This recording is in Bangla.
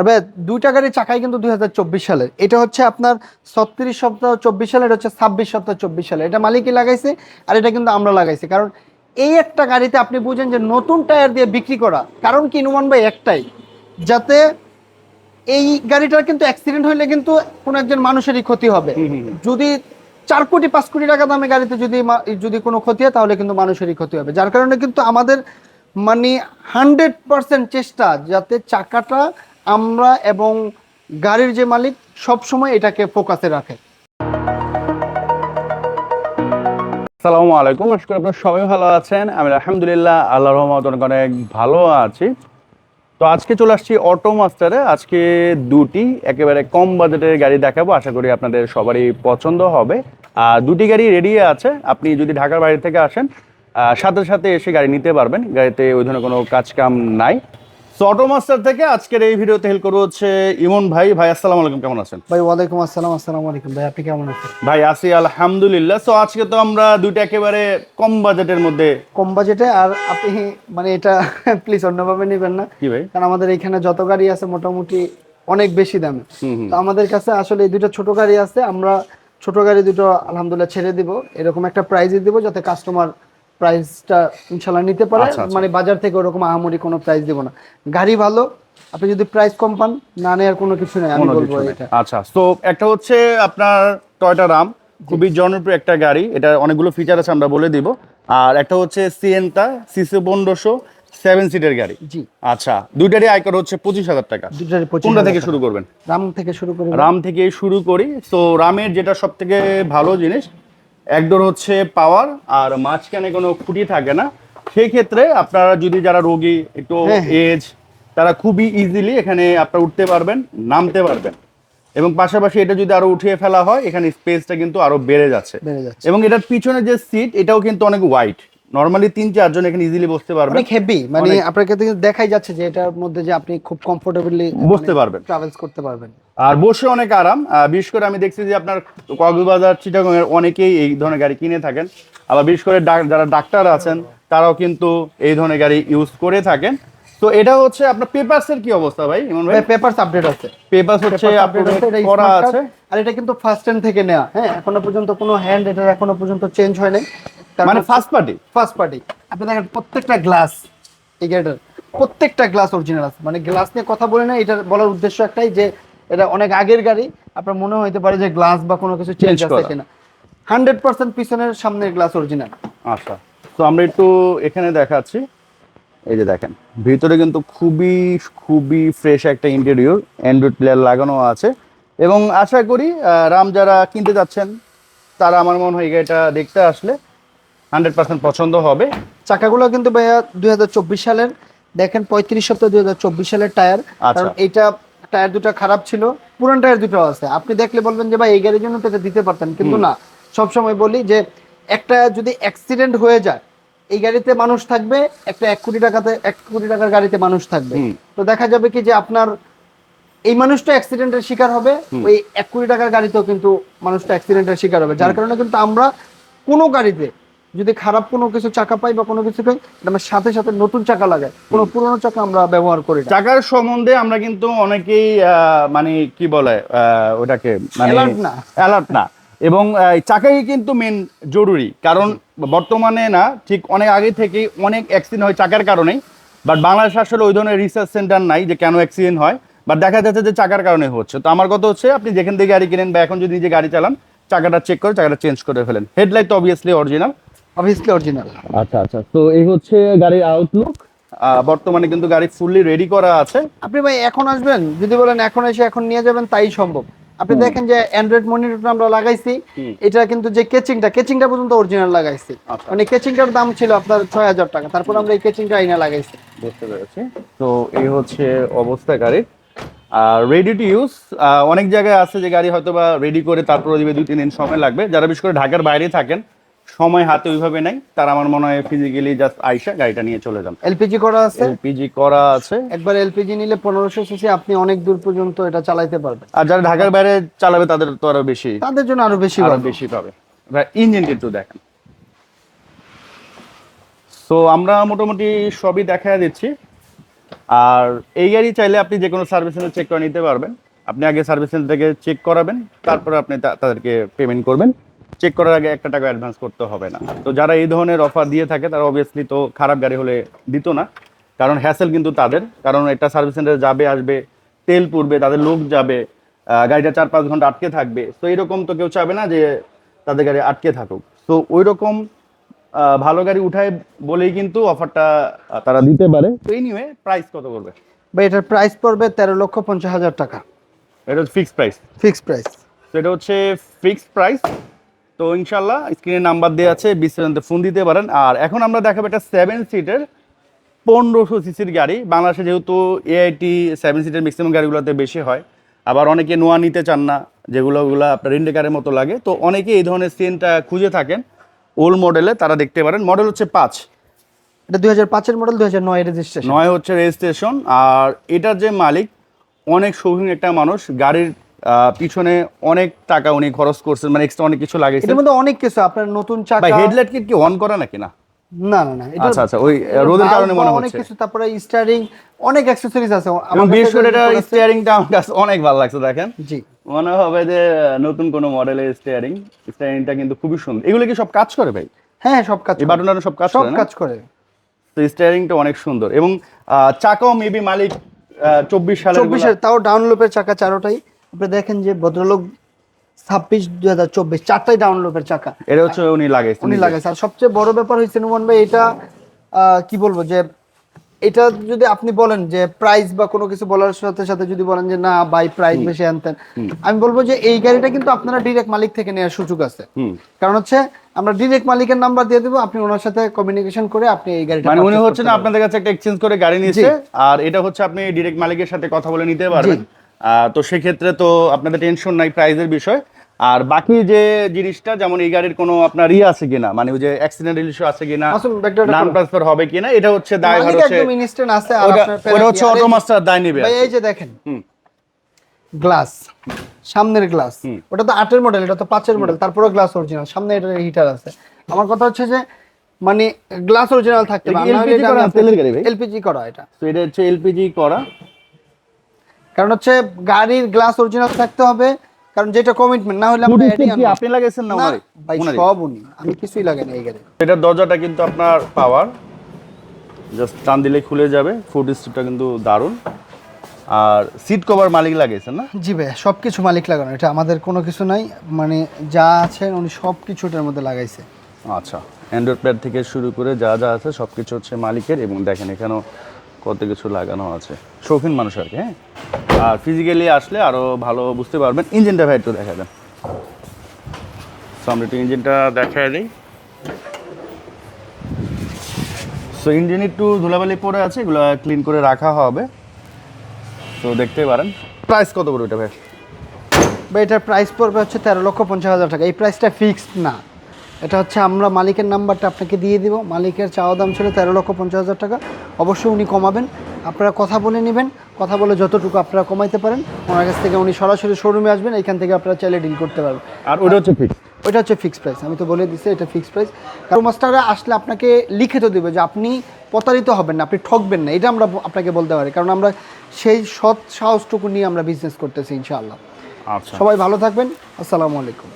আর ভাই দুইটা গাড়ির চাকাই কিন্তু দুই হাজার চব্বিশ সালের এটা হচ্ছে আপনার ছত্রিশ সপ্তাহ চব্বিশ সালের এটা হচ্ছে ছাব্বিশ সপ্তাহ চব্বিশ সালে। এটা মালিকই লাগাইছে আর এটা কিন্তু আমরা লাগাইছি। কারণ এই একটা গাড়িতে আপনি বুঝেন যে নতুন টায়ার দিয়ে বিক্রি করা কারণ কি নুমান ভাই একটাই যাতে এই গাড়িটার কিন্তু অ্যাক্সিডেন্ট হইলে কিন্তু কোনো একজন মানুষেরই ক্ষতি হবে। যদি চার কোটি পাঁচ কোটি টাকা দামে গাড়িতে যদি যদি কোনো ক্ষতি হয় তাহলে কিন্তু মানুষেরই ক্ষতি হবে। যার কারণে কিন্তু আমাদের মানে হান্ড্রেড পার্সেন্ট চেষ্টা যাতে চাকাটা আমরা এবং গাড়ির যে মালিক সব সময় এটাকে ফোকাসে রাখে। আসসালামু আলাইকুম, আশা করি আপনারা সবাই ভালো আছেন। আমি আলহামদুলিল্লাহ আল্লাহ রহমত অনেক ভালো আছি। তো আজকে চলে আসছি অটো মাস্টারে আজকে দুটি একেবারে কম বাজেটের গাড়ি দেখাবো। আশা করি আপনাদের সবারই পছন্দ হবে। আর দুটি গাড়ি রেডি আছে। আপনি যদি ঢাকার বাইরে থেকে আসেন সাথে সাথে এসে গাড়ি নিতে পারবেন। গাড়িতে ওই ধরনের কোনো কাজ কাম নাই। তো অটো মাস্টার থেকে আজকের এই ভিডিওতে হেল্প করব হচ্ছে ইমন ভাই। ভাই আসসালামু আলাইকুম কেমন আছেন? ভাই ওয়ালাইকুম আসসালাম আসসালামু আলাইকুম। ভাই আপনি কেমন আছেন? ভাই আছি আলহামদুলিল্লাহ। সো আজকে তো আমরা দুইটা একেবারে কম বাজেটের মধ্যে কম বাজেটে আর আপনি মানে এটা প্লিজ অন্যভাবে নেবেন না। কি ভাই? কারণ আমাদের এখানে যত গাড়ি আছে মোটামুটি অনেক বেশি দামে। তো আমাদের কাছে আসলে এই দুটো ছোট গাড়ি আছে আমরা ছোট গাড়ি দুটো আলহামদুলিল্লাহ ছেড়ে দিব। এরকম একটা প্রাইজই দিব যাতে কাস্টমার প্রাইসটা ইনশাল্লাহ নিতে পারে। আচ্ছা, আচ্ছা। মানে বাজার থেকে ওরকম আহামরি কোনো প্রাইস দিব না। গাড়ি ভালো আপনি যদি প্রাইস কম পান না নেওয়ার কোনো কিছু নেই আমি বলব এটা। আচ্ছা তো একটা হচ্ছে আপনার টয়টা রাম খুবই জনপ্রিয় একটা গাড়ি এটা অনেকগুলো ফিচার আছে আমরা বলে দিব। আর একটা হচ্ছে সিএনটা সিসি পনেরোশো সেভেন সিটের গাড়ি। জি। আচ্ছা দুইটারই আয়কর হচ্ছে পঁচিশ হাজার টাকা। কোনটা থেকে শুরু করবেন? রাম থেকে শুরু করে রাম থেকে শুরু করি। তো রামের যেটা সব থেকে ভালো জিনিস একডোর হচ্ছে পাওয়ার আর মাঝখানে কোনো খুঁটি থাকে না। সেই ক্ষেত্রে আপনারা যদি যারা রোগী একটু হ্যাঁ, এজ তারা খুবই ইজিলি এখানে আপনারা উঠতে পারবেন নামতে পারবেন। এবং পাশাপাশি এটা যদি আরও উঠিয়ে ফেলা হয় এখানে স্পেসটা কিন্তু আরও বেড়ে যাচ্ছে। বেড়ে যাচ্ছে। এবং এটার পিছনে যে সিট এটাও কিন্তু অনেক ওয়াইড নর্মালি তিন চারজন এখানে ইজিলি বসতে পারবে অনেক হেভি মানে আপনাকে দেখাই যাচ্ছে যে এটার মধ্যে যে আপনি খুব কমফোর্টেবলি বসতে পারবেন। ট্রাভেলস করতে পারবেন। আর বসে অনেক আরাম। আহ, বিশেষ করে আমি দেখছি যে আপনার কক্সবাজার চিটাগং এর অনেকেই এই ধরনের গাড়ি কিনে থাকেন। আবার বিশেষ করে যারা ডাক্তার আছেন তারাও কিন্তু এই ধরনের গাড়ি ইউজ করে থাকেন। তো এটা হচ্ছে আপনার পেপারস এর কি অবস্থা ভাই ইমন ভাই? পেপারস আপডেট আছে। পেপারস হচ্ছে আপডেট এটা করা আছে। আর এটা কিন্তু ফার্স্ট হ্যান্ড থেকে নেওয়া হ্যাঁ এখনও পর্যন্ত কোনো হ্যান্ড এটা এখনও পর্যন্ত চেঞ্জ হয় নাই। মানে ফার্স্ট পার্টি ফার্স্ট পার্টি আপনি দেখেন প্রত্যেকটা গ্লাস এই গাড়িটার প্রত্যেকটা গ্লাস অরিজিনাল আছে। মানে গ্লাস নিয়ে কথা বলে না এটা বলার উদ্দেশ্য একটাই যে এটা অনেক আগের গাড়ি আপনার মনে হইতে পারে যে গ্লাস বা কোনো কিছু চেঞ্জ আছে কিনা। হান্ড্রেড পার্সেন্ট পিছনের সামনের গ্লাস অরিজিনাল আচ্ছা তো আমরা একটু এখানে দেখাচ্ছি। এই যে দেখেন ভিতরে কিন্তু খুবই খুবই ফ্রেশ একটা ইন্টেরিয়র অ্যান্ড্রয়েড প্লেয়ার লাগানো আছে। এবং আশা করি রাম যারা কিনতে যাচ্ছেন তারা আমার মনে হয় গাড়িটা দেখতে আসলে হান্ড্রেড পার্সেন্ট পছন্দ হবে। চাকাগুলো কিন্তু ভাইয়া দুই হাজার চব্বিশ সালের দেখেন পঁয়ত্রিশ সপ্তাহ দুই হাজার চব্বিশ সালের টায়ার। আচ্ছা। কারণ এটা টায়ার দুটো খারাপ ছিল পুরান টায়ার দুটো আছে। আপনি দেখলে বলবেন যে ভাই এই গাড়ির জন্য তো এটা দিতে পারতেন। কিন্তু না সবসময় বলি যে একটা যদি অ্যাক্সিডেন্ট হয়ে যায় এই গাড়িতে মানুষ থাকবে একটা এক কোটি টাকাতে এক কোটি টাকার গাড়িতে মানুষ থাকবে। তো দেখা যাবে কি যে আপনার এই মানুষটা অ্যাক্সিডেন্টের শিকার হবে ওই এক কোটি টাকার গাড়িতেও কিন্তু মানুষটা অ্যাক্সিডেন্টের শিকার হবে। যার কারণে কিন্তু আমরা কোনো গাড়িতে যদি খারাপ কোনো কিছু চাকা পাই বা কোনো কিছু পাই আমরা সাথে সাথে নতুন চাকা লাগাই। কোনো পুরোনো চাকা আমরা ব্যবহার করি চাকার সম্বন্ধে আমরা কিন্তু অনেকেই আহ, মানে কি বলে আহ, ওটাকে মানে Alert না। অ্যালার্ট না। এবং চাকাই কিন্তু মেন জরুরি। কারণ বর্তমানে না ঠিক অনেক আগে থেকেই অনেক অ্যাক্সিডেন্ট হয় চাকার কারণেই। বাট বাংলাদেশ আসলে ওই ধরনের রিসার্চ সেন্টার নাই যে কেন অ্যাক্সিডেন্ট হয়। বাট দেখা যাচ্ছে যে চাকার কারণে হচ্ছে। তো আমার কথা হচ্ছে আপনি যেখান থেকে গাড়ি কিনেন বা এখন যদি নিজে গাড়ি চালান চাকাটা চেক করে চাকাটা চেঞ্জ করে ফেলেন। হেডলাইট তো অবভিয়াসলি অরিজিনাল অবভিয়াসলি অরিজিনাল আচ্ছা আচ্ছা। তো এই হচ্ছে গাড়ির আউটলুক বর্তমানে কিন্তু গাড়ি ফুললি রেডি করা আছে। আপনি ভাই এখন আসবেন? যদি বলেন এখন এসে এখন নিয়ে যাবেন তাই সম্ভব। আপনি দেখেন যে অ্যান্ড্রয়েড মনিটরটা আমরা লাগাইছি। এটা কিন্তু যে কেচিংটা কেচিংটা পর্যন্ত অরিজিনাল লাগাইছি। আচ্ছা। মানে কেচিংটার দাম ছিল আপনার ছয় হাজার টাকা। তারপর আমরা এই কেচিংটা আইনা লাগাইছি। বুঝতে পেরেছি। তো এই হচ্ছে অবস্থা গাড়ির। আর রেডি টু ইউজ অনেক জায়গায় আছে যে গাড়ি হয়তো বা রেডি করে তারপর দিবে দুই তিন দিন সময় লাগবে। যারা বিশেষ করে ঢাকার বাইরে থাকেন সময় হাতে ওইভাবে নাই। তারা আমার মনে হয় ফিজিক্যালি জাস্ট আইসা গাড়িটা নিয়ে চলে যান এলপিজি করা আছে? এলপিজি করা আছে। একবার এলপিজি নিলে পনেরোশো সিসি আপনি অনেক দূর পর্যন্ত এটা চালাইতে পারবেন। আর যারা ঢাকার বাইরে চালাবে তাদের তো আরও বেশি তাদের জন্য আরও বেশি আরও। বেশি পাবে। ইঞ্জিনটি একটু দেখেন। তো আমরা মোটামুটি সবই দেখা দিচ্ছি। আর এই গাড়ি চাইলে আপনি যে কোনো সার্ভিস সেন্টার চেক করে নিতে পারবেন। আপনি আগে সার্ভিস সেন্টার থেকে চেক করাবেন। তারপরে আপনি তাদেরকে পেমেন্ট করবেন। চেক করার আগে একটা টাকা অ্যাডভান্স করতে হবে না। তো যারা এই ধরনের অফার দিয়ে থাকে তারা অবভিয়াসলি তো খারাপ গাড়ি হলে দিত না। কারণ হ্যাসেল কিন্তু তাদের। কারণ একটা সার্ভিস সেন্টারে যাবে আসবে তেল পুড়বে তাদের লোক যাবে গাড়িটা চার পাঁচ ঘণ্টা আটকে থাকবে। তো এরকম তো কেউ চাবে না যে তাদের গাড়ি আটকে থাকুক। তো ওই রকম ভালো গাড়ি উঠায় বলেই কিন্তু অফারটা তারা দিতে পারে। তো এই নিয়ে প্রাইস কত করবে বা এটার প্রাইস পড়বে তেরো লক্ষ পঞ্চাশ হাজার টাকা। এটা হচ্ছে ফিক্সড প্রাইস ফিক্সড প্রাইস তো এটা হচ্ছে ফিক্সড প্রাইস তো ইনশাল্লাহ স্ক্রিনে নাম্বার দেওয়া আছে বিস্তারিত ফোন দিতে পারেন। আর এখন আমরা দেখাবো একটা সেভেন সিটের পনেরোশো সিসির গাড়ি। বাংলাদেশে যেহেতু এআইটি সেভেন সিটের ম্যাক্সিমাম গাড়িগুলোতে বেশি হয় আবার অনেকে নোয়া নিতে চান না যেগুলো ওগুলো আপনার ইন্ডিকারের মতো লাগে। তো অনেকে এই ধরনের সিনটা খুঁজে থাকেন ওল্ড মডেলে তারা দেখতে পারেন। মডেল হচ্ছে পাঁচ। এটা দুই হাজার পাঁচের মডেল দুই হাজার নয় রেজিস্ট্রেশন নয় হচ্ছে রেজিস্ট্রেশন আর এটার যে মালিক অনেক শৌখিন একটা মানুষ গাড়ির পিছনে অনেক টাকা উনি খরচ করছেন মানে এক্সট্রা অনেক কিছু লাগিয়েছেন এটার মধ্যে অনেক কিছু আপনার নতুন চাকা হেডলাইট কি কি অন করা নাকি না? না না না এটা আচ্ছা আচ্ছা ওই রোদের কারণে মনে হচ্ছে অনেক কিছু তারপরে স্টারিং অনেক অ্যাকসেসরিজ আছে। আমার বিশেষ করে এটা স্টিয়ারিংটা আমার কাছে অনেক ভালো লাগছে দেখেন। জি। মনে হবে যে নতুন কোনো মডেলের স্টিয়ারিং স্টিয়ারিংটা কিন্তু খুবই সুন্দর। এগুলো কি সব কাজ করে ভাই? হ্যাঁ সব কাজ এই করে। বাটনটা সব কাজ সব করে না? কাজ করে। তো স্টিয়ারিংটা অনেক সুন্দর এবং চাকাও মেবি মালিক চব্বিশ সালে চব্বিশের তাও ডাউনলোপের চাকা চারোটাই। আপনি দেখেন যে ভদ্রলোক ছাব্বিশ দুই হাজার চব্বিশ চারটাই ডাউনলোপের চাকা। এটা হচ্ছে উনি লাগাইছেন উনি লাগাইছে। আর সবচেয়ে বড় ব্যাপার হয়েছে নুমান ভাই এটা কি বলব যে এটা যদি আপনি বলেন যে প্রাইস বা কোনো কিছু বলার সাথে সাথে যদি বলেন যে না বাই প্রাইস বেশি আনতেন। আমি বলব যে এই গাড়িটা কিন্তু আপনারা ডিরেক্ট মালিক থেকে নেওয়ার সুযোগ আছে। কারণ হচ্ছে আমরা ডিরেক্ট মালিকের নাম্বার দিয়ে দেবো আপনি ওনার সাথে কমিউনিকেশন করে আপনি এই গাড়িটা মানে উনি হচ্ছে না আপনাদের কাছে একটা এক্সচেঞ্জ করে গাড়ি নিয়েছে আর এটা হচ্ছে আপনি ডিরেক্ট মালিকের সাথে কথা বলে নিতে পারবেন। তো সেক্ষেত্রে তো আপনাদের টেনশন নাই প্রাইজের বিষয়। আর বাকি যে জিনিসটা যেমন এই গাড়ির কোনো আপনার ইয়ে আছে কিনা মানে ওই যে অ্যাক্সিডেন্ট ইস্যু আছে কিনা নাম ট্রান্সফার হবে কিনা এটা হচ্ছে দায় হচ্ছে ইনস্ট্যান্ট আছে আর ওটা হচ্ছে অটোমাস্টার দায় নেবে ভাই এই যে দেখেন। গ্লাস সামনের গ্লাস ওটা তো আটের মডেল এটা তো পাঁচের মডেল তারপরে গ্লাস অরিজিনাল সামনে এটা হিটার আছে। আমার কথা হচ্ছে যে মানে গ্লাস অরিজিনাল থাকতে এটা কি করা? তেলের গাড়ি এলপিজি করা এটা। তো এটা হচ্ছে এলপিজি করা। কারণ হচ্ছে গাড়ির গ্লাস অরিজিনাল থাকতে হবে কারণ যেটা কমিটমেন্ট না হলে আমরা এডি আপনি লাগাইছেন না ওনারই? ভাই সব উনি। আমি কিছুই লাগাইনি এই গাড়ি এটার দরজাটা কিন্তু আপনার পাওয়ার জাস্ট টান দিলে খুলে যাবে ফুড স্ট্রিপটা কিন্তু দারুণ। আর সিট কভার মালিক লাগিয়েছেন না? জি ভাই সব কিছু মালিক লাগানো এটা আমাদের কোনো কিছু নাই। মানে যা আছে উনি সব কিছু এটার মধ্যে লাগাইছে। আচ্ছা অ্যান্ড্রয়েড প্যাড থেকে শুরু করে যা যা আছে সব কিছু হচ্ছে মালিকের এবং দেখেন এখানেও কত কিছু লাগানো আছে। শৌখিন মানুষ আর কি হ্যাঁ? আর ফিজিক্যালি আসলে আরও ভালো বুঝতে পারবেন। ইঞ্জিনটা ভাই একটু দেখা দেন সামনে একটু ইঞ্জিনটা দেখা দিই। সো ইঞ্জিন একটু ধুলাবালি পড়ে আছে, এগুলো ক্লিন করে রাখা হবে। তো দেখতে পারেন। প্রাইস কত করে এটা ভাই? বা এটার প্রাইস পড়বে হচ্ছে তেরো লক্ষ পঞ্চাশ হাজার টাকা। এই প্রাইসটা ফিক্সড না। এটা হচ্ছে আমরা মালিকের নাম্বারটা আপনাকে দিয়ে দিব। মালিকের চাওয়া দাম ছিল তেরো লক্ষ পঞ্চাশ হাজার টাকা। অবশ্যই উনি কমাবেন। আপনারা কথা বলে নেবেন। কথা বলে যতটুকু আপনারা কমাইতে পারেন ওনার কাছ থেকে উনি সরাসরি শোরুমে আসবেন এখান থেকে আপনারা চাইলে ডিল করতে পারবেন। আর ওটা হচ্ছে ফিক্স ওইটা হচ্ছে ফিক্সড প্রাইস আমি তো বলে দিচ্ছি এটা ফিক্সড প্রাইস কারণ মাস্টাররা আসলে আপনাকে লিখিত দেবে যে আপনি প্রতারিত হবেন না আপনি ঠকবেন না। এটা আমরা আপনাকে বলতে পারি। কারণ আমরা সেই সৎ সাহসটুকু নিয়ে আমরা বিজনেস করতেছি ইনশাআল্লাহ। আচ্ছা। সবাই ভালো থাকবেন। আসসালামু আলাইকুম।